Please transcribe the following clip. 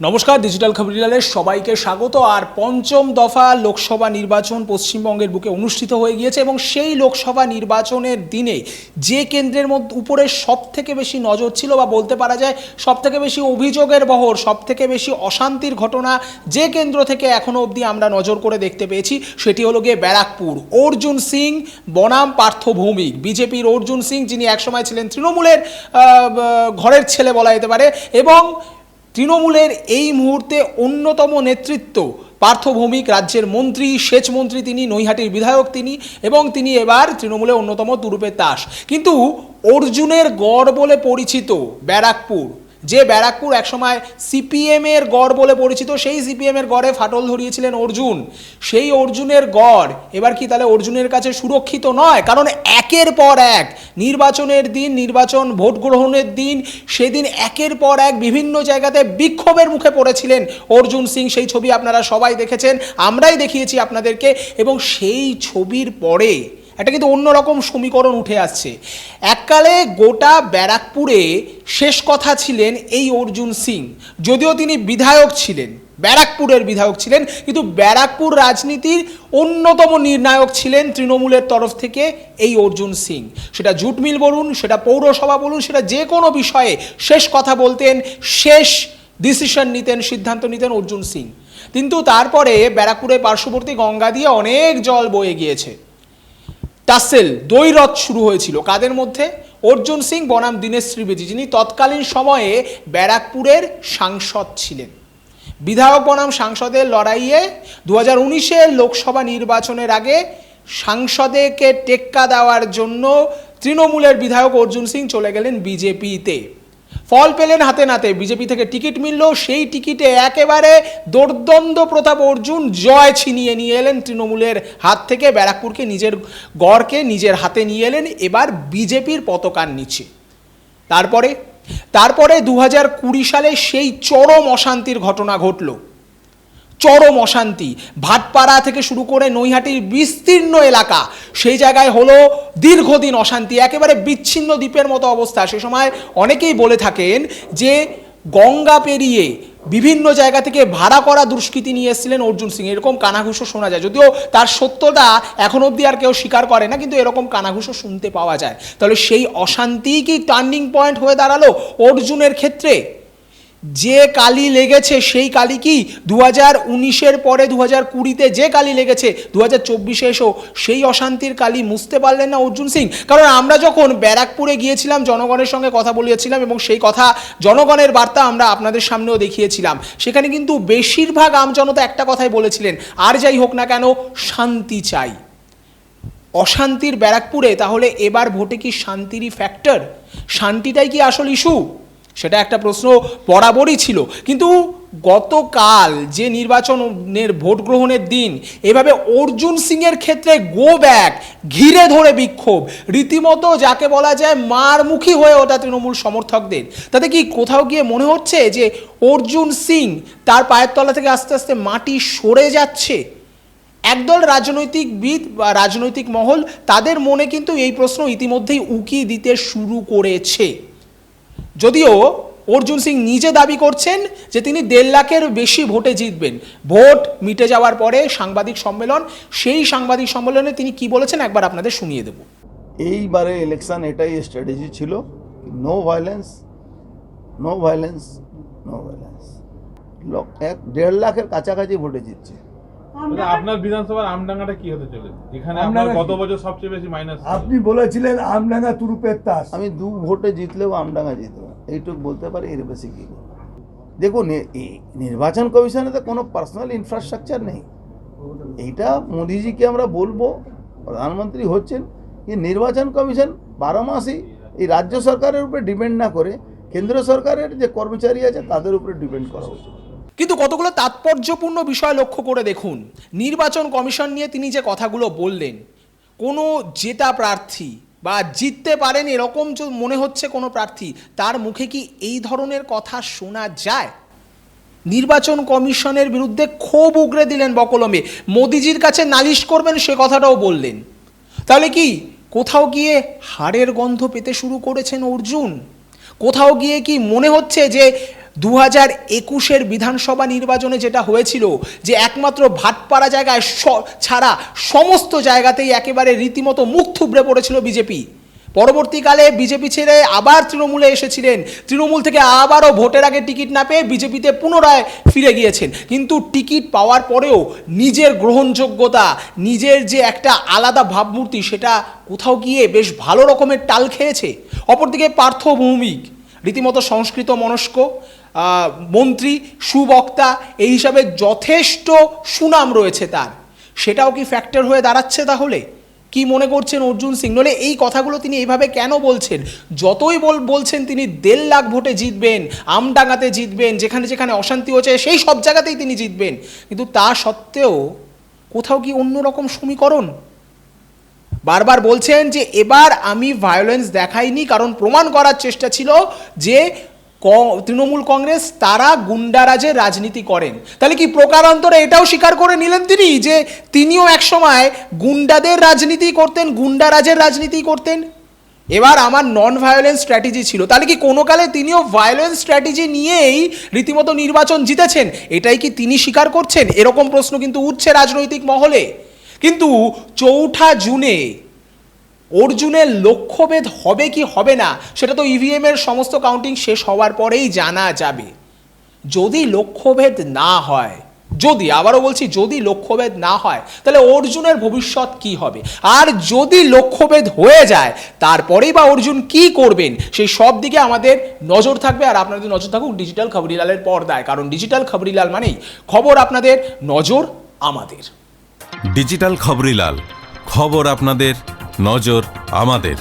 নমস্কার ডিজিটাল খবরিলালের সবাইকে স্বাগত। আর পঞ্চম দফা লোকসভা নির্বাচন পশ্চিমবঙ্গের বুকে অনুষ্ঠিত হয়ে গিয়েছে এবং সেই লোকসভা নির্বাচনের দিনে যে কেন্দ্রের মধ্যে, উপরে সব থেকে বেশি নজর ছিল বা বলতে পারা যায় সব থেকে বেশি অভিযোগের বহর সব থেকে বেশি অশান্তির ঘটনা যে কেন্দ্র থেকে এখনও অবধি আমরা নজর করে দেখতে পেয়েছি সেটি হলো গিয়ে ব্যারাকপুর। অর্জুন সিং বনাম পার্থ ভৌমিক বিজেপির অর্জুন সিং, যিনি একসময় ছিলেন তৃণমূলের ঘরের ছেলে বলা যেতে পারে এবং তৃণমূলের এই মুহূর্তে অন্যতম নেতৃত্ব পার্থ ভৌমিক রাজ্যের মন্ত্রী সেচমন্ত্রী তিনি, নৈহাটির বিধায়ক তিনি এবং তিনি এবার তৃণমূলের অন্যতম তুরুপের তাস কিন্তু অর্জুনের গড় বলে পরিচিত ব্যারাকপুর যে ব্যারাকপুর একসময় সিপিএম এর গড় বলে পরিচিত, সেই সিপিএম এর গড়ে ফাটল ধরিয়েছিলেন অর্জুন। সেই অর্জুনের গড় এবার কি তাহলে অর্জুনের কাছে সুরক্ষিত নয়? কারণ একের পর এক নির্বাচনের দিন, নির্বাচন ভোট গ্রহণের দিন, সেদিন একের পর এক বিভিন্ন জায়গাতে বিক্ষোভের মুখে পড়েছিলেন অর্জুন সিং। সেই ছবি আপনারা সবাই দেখেছেন, আমরাই দেখিয়েছি আপনাদেরকে। এবং সেই ছবির পরে একটা কিন্তু অন্যরকম সমীকরণ উঠে আসছে। এককালে গোটা ব্যারাকপুরে শেষ কথা ছিলেন এই অর্জুন সিং। যদিও তিনি বিধায়ক ছিলেন, ব্যারাকপুরের বিধায়ক ছিলেন, কিন্তু ব্যারাকপুর রাজনীতির অন্যতম নির্ণায়ক ছিলেন তৃণমূলের তরফ থেকে এই অর্জুন সিং। সেটা জুটমিল বলুন, সেটা পৌরসভা বলুন, সেটা যে কোনো বিষয়ে শেষ কথা বলতেন, শেষ ডিসিশন নিতেন, সিদ্ধান্ত নিতেন অর্জুন সিং। কিন্তু তারপরে ব্যারাকপুরের পার্শ্ববর্তী গঙ্গা দিয়ে অনেক জল বয়ে গিয়েছে। টাসেল দৈরথ শুরু হয়েছিল। কাদের মধ্যে? অর্জুন সিং, বনাম দীনেশ ত্রিবেদী যিনি তৎকালীন সময়ে ব্যারাকপুরের সাংসদ ছিলেন। বিধায়ক, বনাম সাংসদের লড়াইয়ে দু হাজার লোকসভা নির্বাচনের আগে সাংসদেকে টেক্কা দেওয়ার জন্য তৃণমূলের বিধায়ক অর্জুন সিং চলে গেলেন বিজেপিতে। ফল পেলেন হাতে নাতে। বিজেপি থেকে টিকিট মিলল, সেই টিকিটে একেবারে দোর্দণ্ড প্রতাপ অর্জুন জয় ছিনিয়ে নিয়ে এলেন তৃণমূলের হাত থেকে। ব্যারাকপুরকে নিজের গড়কে নিজের হাতে নিয়ে এলেন, এবার বিজেপির পতাকার নিচে। তারপরে তারপরে দু হাজার কুড়ি সালে সেই চরম অশান্তির ঘটনা ঘটল। চরম অশান্তি। ভাটপাড়া থেকে শুরু করে নৈহাটির বিস্তীর্ণ এলাকা, সেই জায়গায় হলো দীর্ঘদিন অশান্তি, একেবারে বিচ্ছিন্ন দ্বীপের মতো অবস্থা। সে সময় অনেকেই বলে থাকেন যে, গঙ্গা পেরিয়ে বিভিন্ন জায়গা থেকে ভাড়া করা দুষ্কৃতি নিয়ে এসেছিলেন অর্জুন সিং। এরকম কানাঘুষো শোনা যায়। যদিও তার সত্যতা এখন অবধি আর কেউ স্বীকার করে না, কিন্তু এরকম কানাঘুষো শুনতে পাওয়া যায়। তাহলে সেই অশান্তি কি টার্নিং পয়েন্ট হয়ে দাঁড়াল অর্জুনের ক্ষেত্রে? যে কালি লেগেছে সেই কালি কি? দু হাজার উনিশের পরে দু হাজার কুড়িতে যে কালি লেগেছে দু হাজার চব্বিশে এসেও সেই অশান্তির কালি মুছতে পারলেন না অর্জুন সিং। কারণ আমরা যখন ব্যারাকপুরে গিয়েছিলাম, জনগণের সঙ্গে কথা বলিয়েছিলাম এবং সেই কথা জনগণের বার্তা আমরা আপনাদের সামনেও দেখিয়েছিলাম। সেখানে কিন্তু বেশিরভাগ আমজনতা একটা কথাই বলেছিলেন, আর যাই হোক না কেন, শান্তি চাই। অশান্তির ব্যারাকপুরে, তাহলে এবার ভোটে কি শান্তিরই ফ্যাক্টর শান্তিটাই কি আসল ইস্যু সেটা একটা প্রশ্ন বরাবরই ছিল। কিন্তু গতকাল যে নির্বাচনের ভোট গ্রহণের দিন, এভাবে অর্জুন সিংয়ের ক্ষেত্রে গো ব্যাক ঘিরে ধরে বিক্ষোভ, রীতিমতো যাকে বলা যায় মারমুখী হয়ে ওঠা তৃণমূল সমর্থকদের, তাতে কি কোথাও গিয়ে মনে হচ্ছে যে অর্জুন সিং তার পায়ের তলা থেকে আস্তে আস্তে মাটি সরে যাচ্ছে? একদল রাজনৈতিকবিদ বা রাজনৈতিক মহল তাদের মনে কিন্তু এই প্রশ্ন ইতিমধ্যেই উকি দিতে শুরু করেছে। যদিও অর্জুন সিং নিজে দাবি করছেন যে তিনি দেড় লাখের বেশি ভোটে জিতবেন। ভোট মিটে যাওয়ার পরে সাংবাদিক সম্মেলন, সেই সাংবাদিক সম্মেলনে তিনি কি বলেছেন একবার আপনাদের শুনিয়ে দেব। এইবারে ইলেকশন এটাই স্ট্র্যাটেজি ছিল। No violence no violence no violence লোক এক দেড় লাখের কাছাকাছি ভোটে জিতছে। আপনার বিধানসভার আমডাঙ্গাটা কি হতে চলেছে? যেখানে আপনার আমডাঙ্গা গত বছর সবচেয়ে বেশি মাইনাস আপনি বলেছিলেন আমডাঙ্গা তুরুপের তাস। আমি দু ভোটে জিতলেও আমডাঙ্গা জিতবো। এইটুকু বলতে পারি এর বেশি কী দেখুন এই নির্বাচন কমিশনে তো কোনো পার্সোনাল ইনফ্রাস্ট্রাকচার নেই। এইটা মোদিজিকে আমরা বলব প্রধানমন্ত্রী হচ্ছেন যে নির্বাচন কমিশন বারো মাসই এই রাজ্য সরকারের উপরে ডিপেন্ড না করে কেন্দ্র সরকারের যে কর্মচারী আছে, তাদের উপরে ডিপেন্ড করা উচিত। কিন্তু কতগুলো তাৎপর্যপূর্ণ বিষয় লক্ষ্য করে দেখুন। নির্বাচন কমিশন নিয়ে তিনি যে কথাগুলো বললেন, কোনো জেতা প্রার্থী বা জিততে পারেন এরকম মনে হচ্ছে কোনো প্রার্থী, তার মুখে কি এই ধরনের কথা শোনা যায়? নির্বাচন কমিশনের বিরুদ্ধে ক্ষোভ উগরে দিলেন বকলমে। মোদিজির কাছে নালিশ করবেন, সে কথাটাও বললেন। তাহলে কি কোথাও গিয়ে হাড়ের গন্ধ পেতে শুরু করেছেন অর্জুন? কোথাও গিয়ে কি মনে হচ্ছে যে দু হাজার একুশের বিধানসভা নির্বাচনে যেটা হয়েছিল, যে একমাত্র ভাটপাড়া জায়গায় ছাড়া সমস্ত জায়গাতেই একেবারে রীতিমতো মুখ থুবড়ে পড়েছিল বিজেপি? পরবর্তীকালে বিজেপি ছেড়ে আবার তৃণমূলে এসেছিলেন। তৃণমূল থেকে আবারও ভোটের আগে টিকিট না পেয়ে বিজেপিতে পুনরায় ফিরে গিয়েছেন। কিন্তু টিকিট পাওয়ার পরেও নিজের গ্রহণযোগ্যতা, নিজের যে একটা আলাদা ভাবমূর্তি, সেটা কোথাও গিয়ে বেশ ভালো রকমের টাল খেয়েছে। অপরদিকে পার্থ ভৌমিক, রীতিমতো সংস্কৃত মনস্ক মন্ত্রী, সুবক্তা, এই হিসাবে যথেষ্ট সুনাম রয়েছে তার। সেটাও কি ফ্যাক্টর হয়ে দাঁড়াচ্ছে তাহলে? কি মনে করছেন অর্জুন সিং? নলে এই কথাগুলো তিনি এইভাবে কেন বলছেন? যতই বল, বলছেন তিনি দেড় লাখ ভোটে জিতবেন, আমডাঙ্গাতে জিতবেন, যেখানে যেখানে অশান্তি হচ্ছে, সেই সব জায়গাতেই তিনি জিতবেন। কিন্তু তা সত্ত্বেও কোথাও কি অন্যরকম সমীকরণ? বারবার বলছেন যে, এবার আমি ভায়োলেন্স দেখাইনি, কারণ প্রমাণ করার চেষ্টা ছিল যে তৃণমূল কংগ্রেস, তারা গুন্ডারাজের রাজনীতি করেন। তাহলে কি প্রকারান্তরে এটাও স্বীকার করে নিলেন তিনি যে তিনিও একসময় গুন্ডাদের রাজনীতি করতেন, গুন্ডারাজের রাজনীতি করতেন? এবার আমার নন ভায়োলেন্স স্ট্র্যাটেজি ছিল। তাহলে কি কোনো কালে তিনিও ভায়োলেন্স স্ট্র্যাটেজি নিয়েই রীতিমতো নির্বাচন জিতেছেন? এটাই কি তিনি স্বীকার করছেন? এরকম প্রশ্ন কিন্তু উঠছে রাজনৈতিক মহলে। কিন্তু চৌঠা জুনে অর্জুনের লক্ষ্যভেদ হবে কি হবে না, সেটা তো ইভিএম এর সমস্ত কাউন্টিং শেষ হওয়ার পরেই জানা যাবে। যদি লক্ষ্যভেদ না হয়, যদি, আবারও বলছি, যদি লক্ষ্যভেদ না হয়, তাহলে অর্জুনের ভবিষ্যৎ কি হবে? আর যদি লক্ষ্যভেদ হয়ে যায়, তারপরেই বা অর্জুন কি করবেন? সেই সব দিকে আমাদের নজর থাকবে, আর আপনাদের নজর থাকুক ডিজিটাল খবরিলালের পর্দায়, কারণ ডিজিটাল খবরিলাল মানেই খবর আপনাদের নজর আমাদের। ডিজিটাল খবরিলাল খবর আপনাদের নজর আমাদের।